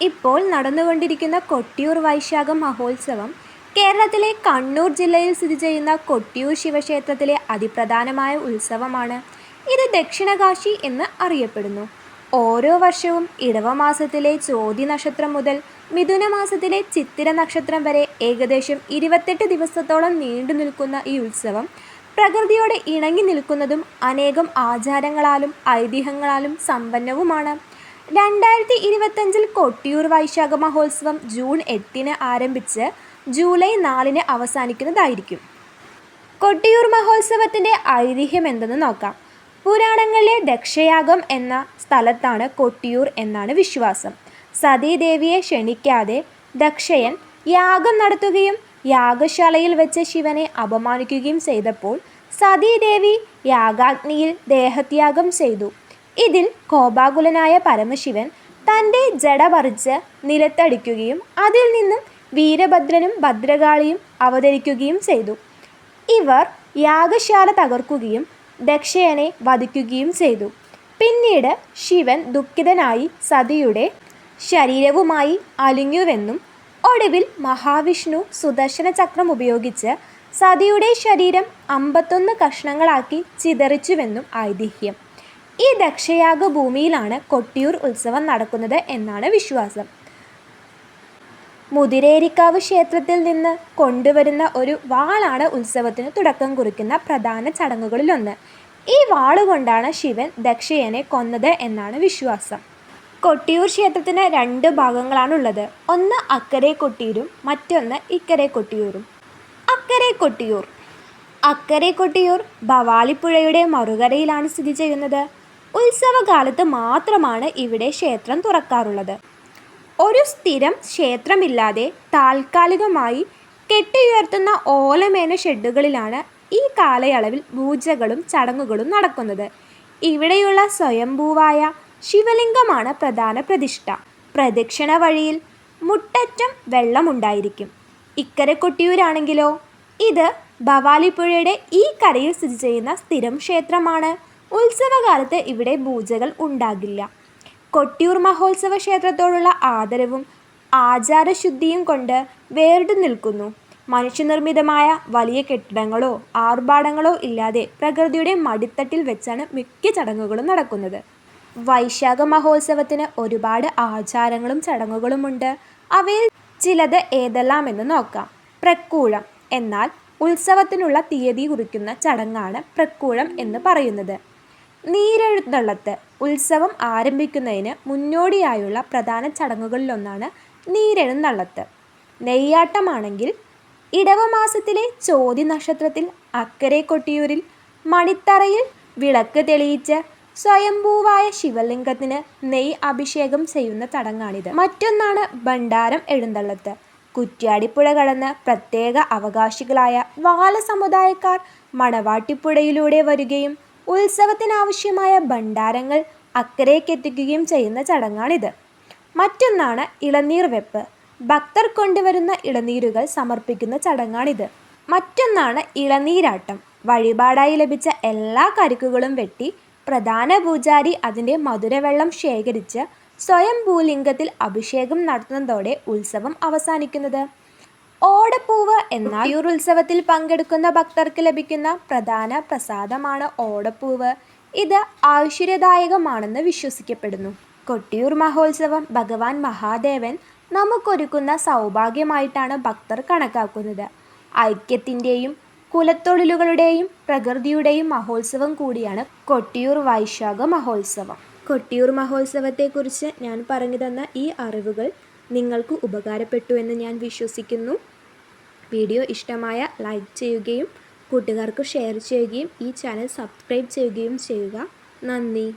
ഇപ്പോൾ നടന്നുകൊണ്ടിരിക്കുന്ന കൊട്ടിയൂർ വൈശാഖ മഹോത്സവം കേരളത്തിലെ കണ്ണൂർ ജില്ലയിൽ സ്ഥിതി ചെയ്യുന്ന കൊട്ടിയൂർ ശിവക്ഷേത്രത്തിലെ അതിപ്രധാനമായ ഉത്സവമാണ്. ഇത് ദക്ഷിണകാശി എന്ന് അറിയപ്പെടുന്നു. ഓരോ വർഷവും ഇടവമാസത്തിലെ ചോതി നക്ഷത്രം മുതൽ മിഥുന മാസത്തിലെ ചിത്തിര നക്ഷത്രം വരെ ഏകദേശം ഇരുപത്തെട്ട് ദിവസത്തോളം നീണ്ടു നിൽക്കുന്ന ഈ ഉത്സവം പ്രകൃതിയോട് ഇണങ്ങി നിൽക്കുന്നതും അനേകം ആചാരങ്ങളാലും ഐതിഹ്യങ്ങളാലും സമ്പന്നവുമാണ്. രണ്ടായിരത്തി ഇരുപത്തഞ്ചിൽ കൊട്ടിയൂർ വൈശാഖ മഹോത്സവം ജൂൺ എട്ടിന് ആരംഭിച്ച് ജൂലൈ നാലിന് അവസാനിക്കുന്നതായിരിക്കും. കൊട്ടിയൂർ മഹോത്സവത്തിന്റെ ഐതിഹ്യം എന്തെന്ന് നോക്കാം. പുരാണങ്ങളിലെ ദക്ഷയാഗം എന്ന സ്ഥലത്താണ് കൊട്ടിയൂർ എന്നാണ് വിശ്വാസം. സതീദേവിയെ ക്ഷണിക്കാതെ ദക്ഷയൻ യാഗം നടത്തുകയും യാഗശാലയിൽ വെച്ച് ശിവനെ അപമാനിക്കുകയും ചെയ്തപ്പോൾ സതീദേവി യാഗാഗ്നിയിൽ ദേഹത്യാഗം ചെയ്തു. ഇതിൽ കോപാകുലനായ പരമശിവൻ തന്റെ ജട പറിച്ച് നിലത്തടിക്കുകയും അതിൽ നിന്നും വീരഭദ്രനും ഭദ്രകാളിയും അവതരിക്കുകയും ചെയ്തു. ഇവർ യാഗശാല തകർക്കുകയും ദക്ഷയനെ വധിക്കുകയും ചെയ്തു. പിന്നീട് ശിവൻ ദുഃഖിതനായി സതിയുടെ ശരീരവുമായി അലിഞ്ഞുവെന്നും ഒടുവിൽ മഹാവിഷ്ണു സുദർശന ചക്രം ഉപയോഗിച്ച് സതിയുടെ ശരീരം അമ്പത്തൊന്ന് കഷ്ണങ്ങളാക്കി ചിതറിച്ചുവെന്നും ഐതിഹ്യം. ഈ ദക്ഷയാഗ ഭൂമിയിലാണ് കൊട്ടിയൂർ ഉത്സവം നടക്കുന്നത് എന്നാണ് വിശ്വാസം. മുതിരേരിക്കാവ് ക്ഷേത്രത്തിൽ നിന്ന് കൊണ്ടുവരുന്ന ഒരു വാളാണ് ഉത്സവത്തിന് തുടക്കം കുറിക്കുന്ന പ്രധാന ചടങ്ങുകളിലൊന്ന്. ഈ വാളുകൊണ്ടാണ് ശിവൻ ദക്ഷയനെ കൊന്നത് എന്നാണ് വിശ്വാസം. കൊട്ടിയൂർ ക്ഷേത്രത്തിന് രണ്ട് ഭാഗങ്ങളാണുള്ളത്. ഒന്ന് അക്കരെ കൊട്ടിയൂരും മറ്റൊന്ന് ഇക്കരെ കൊട്ടിയൂരും. അക്കരെ കൊട്ടിയൂർ. അക്കരെ കൊട്ടിയൂർ ഭവാലിപ്പുഴയുടെ മറുകരയിലാണ് സ്ഥിതി ചെയ്യുന്നത്. ഉത്സവകാലത്ത് മാത്രമാണ് ഇവിടെ ക്ഷേത്രം തുറക്കാറുള്ളത്. ഒരു സ്ഥിരം ക്ഷേത്രമില്ലാതെ താൽക്കാലികമായി കെട്ടിയുയർത്തുന്ന ഓലമേന ഷെഡുകളിലാണ് ഈ കാലയളവിൽ പൂജകളും ചടങ്ങുകളും നടക്കുന്നത്. ഇവിടെയുള്ള സ്വയംഭൂവായ ശിവലിംഗമാണ് പ്രധാന പ്രതിഷ്ഠ. പ്രദക്ഷിണ വഴിയിൽ മുട്ടറ്റം വെള്ളമുണ്ടായിരിക്കും. ഇക്കരെ കൊട്ടിയൂരാണെങ്കിലോ ഇത് ഭവാലിപ്പുഴയുടെ ഈ കരയിൽ സ്ഥിതി ചെയ്യുന്ന സ്ഥിരം ക്ഷേത്രമാണ്. ഉത്സവകാലത്ത് ഇവിടെ പൂജകൾ ഉണ്ടാകില്ല. കൊട്ടിയൂർ മഹോത്സവ ക്ഷേത്രത്തോടുള്ള ആദരവും ആചാരശുദ്ധിയും കൊണ്ട് വേറിട്ടു നിൽക്കുന്നു. മനുഷ്യനിർമ്മിതമായ വലിയ കെട്ടിടങ്ങളോ ആർഭാടങ്ങളോ ഇല്ലാതെ പ്രകൃതിയുടെ മടിത്തട്ടിൽ വെച്ചാണ് മിക്ക ചടങ്ങുകളും നടക്കുന്നത്. വൈശാഖ മഹോത്സവത്തിന് ഒരുപാട് ആചാരങ്ങളും ചടങ്ങുകളുമുണ്ട്. അവയിൽ ചിലത് ഏതെല്ലാമെന്ന് നോക്കാം. പ്രക്കൂഴം എന്നാൽ ഉത്സവത്തിനുള്ള തീയതി കുറിക്കുന്ന ചടങ്ങാണ് പ്രക്കൂഴം എന്ന് പറയുന്നത്. നീരെഴുന്നള്ളത്ത് ഉത്സവം ആരംഭിക്കുന്നതിന് മുന്നോടിയായുള്ള പ്രധാന ചടങ്ങുകളിലൊന്നാണ് നീരെഴുന്നള്ളത്ത്. നെയ്യാട്ടമാണെങ്കിൽ ഇടവമാസത്തിലെ ചോതി നക്ഷത്രത്തിൽ അക്കരെ കൊട്ടിയൂരിൽ മണിത്തറയിൽ വിളക്ക് തെളിയിച്ച് സ്വയംഭൂവായ ശിവലിംഗത്തിന് നെയ് അഭിഷേകം ചെയ്യുന്ന ചടങ്ങാണിത്. മറ്റൊന്നാണ് ഭണ്ഡാരം എഴുന്നള്ളത്ത്. കുറ്റ്യാടിപ്പുഴ കടന്ന് പ്രത്യേക അവകാശികളായ വാല സമുദായക്കാർ മണവാട്ടിപ്പുഴയിലൂടെ വരികയും ഉത്സവത്തിനാവശ്യമായ ഭണ്ഡാരങ്ങൾ അക്കരയ്ക്കെത്തിക്കുകയും ചെയ്യുന്ന ചടങ്ങാണിത്. മറ്റൊന്നാണ് ഇളനീർ വെപ്പ്. ഭക്തർ കൊണ്ടുവരുന്ന ഇളനീരുകൾ സമർപ്പിക്കുന്ന ചടങ്ങാണിത്. മറ്റൊന്നാണ് ഇളനീരാട്ടം. വഴിപാടായി ലഭിച്ച എല്ലാ കരുക്കുകളും വെട്ടി പ്രധാന പൂജാരി അതിന്റെ മധുരവെള്ളം ശേഖരിച്ച് സ്വയം ഭൂലിംഗത്തിൽ അഭിഷേകം നടത്തുന്നതോടെ ഉത്സവം അവസാനിക്കുന്നത്. ഓടപ്പൂവ് എന്നാൽ ഈ ഉത്സവത്തിൽ പങ്കെടുക്കുന്ന ഭക്തർക്ക് ലഭിക്കുന്ന പ്രധാന പ്രസാദമാണ് ഓടപ്പൂവ്. ഇത് ഐശ്വര്യദായകമാണെന്ന് വിശ്വസിക്കപ്പെടുന്നു. കൊട്ടിയൂർ മഹോത്സവം ഭഗവാൻ മഹാദേവൻ നമുക്കൊരുക്കുന്ന സൗഭാഗ്യമായിട്ടാണ് ഭക്തർ കണക്കാക്കുന്നത്. ഐക്യത്തിന്റെയും കുലത്തൊഴിലുകളുടെയും പ്രകൃതിയുടെയും മഹോത്സവം കൂടിയാണ് കൊട്ടിയൂർ വൈശാഖ മഹോത്സവം. കൊട്ടിയൂർ മഹോത്സവത്തെക്കുറിച്ച് ഞാൻ പറഞ്ഞു തന്ന ഈ അറിവുകൾ നിങ്ങൾക്ക് ഉപകാരപ്പെട്ടു എന്ന് ഞാൻ വിശ്വസിക്കുന്നു. വീഡിയോ ഇഷ്ടമായ ലൈക്ക് ചെയ്യുകയും കൂട്ടുകാർക്ക് ഷെയർ ചെയ്യുകയും ഈ ചാനൽ സബ്സ്ക്രൈബ് ചെയ്യുകയും ചെയ്യുക. നന്ദി.